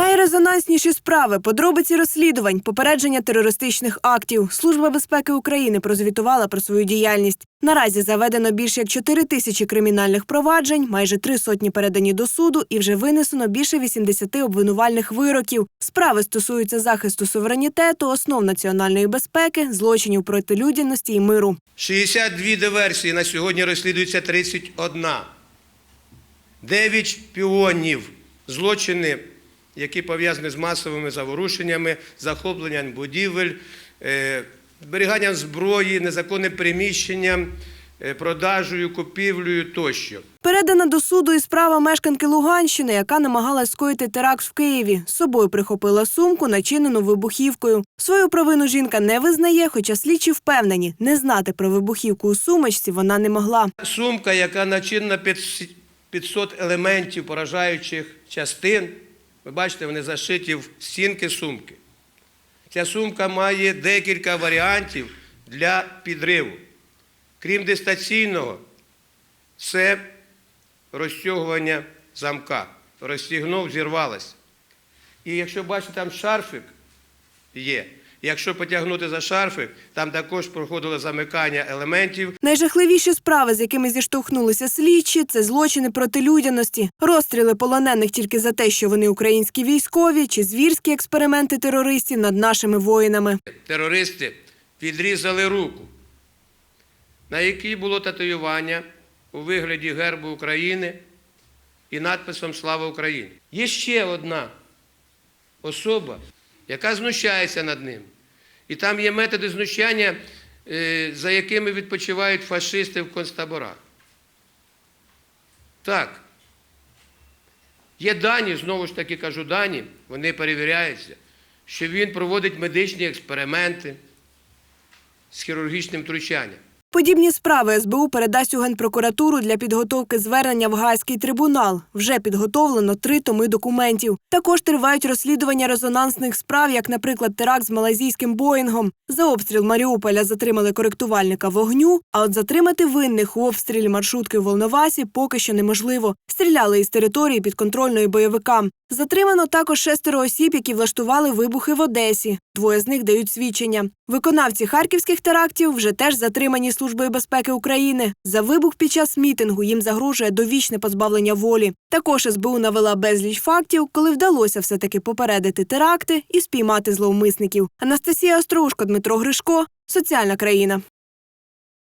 Найрезонансніші справи, подробиці розслідувань, попередження терористичних актів. Служба безпеки України прозвітувала про свою діяльність. Наразі заведено більше як 4 тисячі кримінальних проваджень, майже три сотні передані до суду і вже винесено більше 80 обвинувальних вироків. Справи стосуються захисту суверенітету, основ національної безпеки, злочинів проти людяності і миру. 62 диверсії на сьогодні розслідується 31. 9 шпіонів, злочини, які пов'язані з масовими заворушеннями, захопленням будівель, е, зберіганням зброї, незаконним приміщенням, е, продажею, купівлею тощо. Передана до суду і справа мешканки Луганщини, яка намагалась скоїти теракт в Києві. З собою прихопила сумку, начинену вибухівкою. Свою провину жінка не визнає, хоча слідчі впевнені, не знати про вибухівку у сумочці вона не могла. Сумка, яка начинена під с- 500 елементів поражаючих частин. Ви бачите, вони зашиті в стінки сумки. Ця сумка має декілька варіантів для підриву. Крім дистанційного, це розтягування замка. Розтягнув, зірвалося. І якщо бачите, там шарфик є. Якщо потягнути за шарфик, там також проходило замикання елементів Найжахливіші справи, з якими зіштовхнулися слідчі, це злочини проти людяності, розстріли полонених тільки за те, що вони українські військові, чи звірські експерименти терористів над нашими воїнами. терористи відрізали руку, на якій було татуювання у вигляді гербу України і надписом Слава Україні. Є ще одна особа, яка знущається над ним. І там є методи знущання, е, за якими відпочивають фашисти в концтаборах. Так. Є дані, знову ж таки кажу дані, вони перевіряються, що він проводить медичні експерименти з хірургічним втручанням. Подібні справи СБУ передасть у Генпрокуратуру для підготовки звернення в Гаазький трибунал. Вже підготовлено три томи документів. Також тривають розслідування резонансних справ, як, наприклад, теракт з малазійським Боїнгом. За обстріл Маріуполя затримали коректувальника вогню. А от затримати винних у обстрілі маршрутки в Волновасі поки що неможливо. Стріляли із території підконтрольної бойовикам. Затримано також шестеро осіб, які влаштували вибухи в Одесі. Двоє з них дають свідчення. Виконавці харківських терактів вже теж затримані Службою безпеки України. За вибух під час мітингу їм загрожує довічне позбавлення волі. Також СБУ навела безліч фактів, коли вдалося все таки попередити теракти і спіймати зловмисників. Анастасія Острушко, Дмитро Гришко, соціальна країна.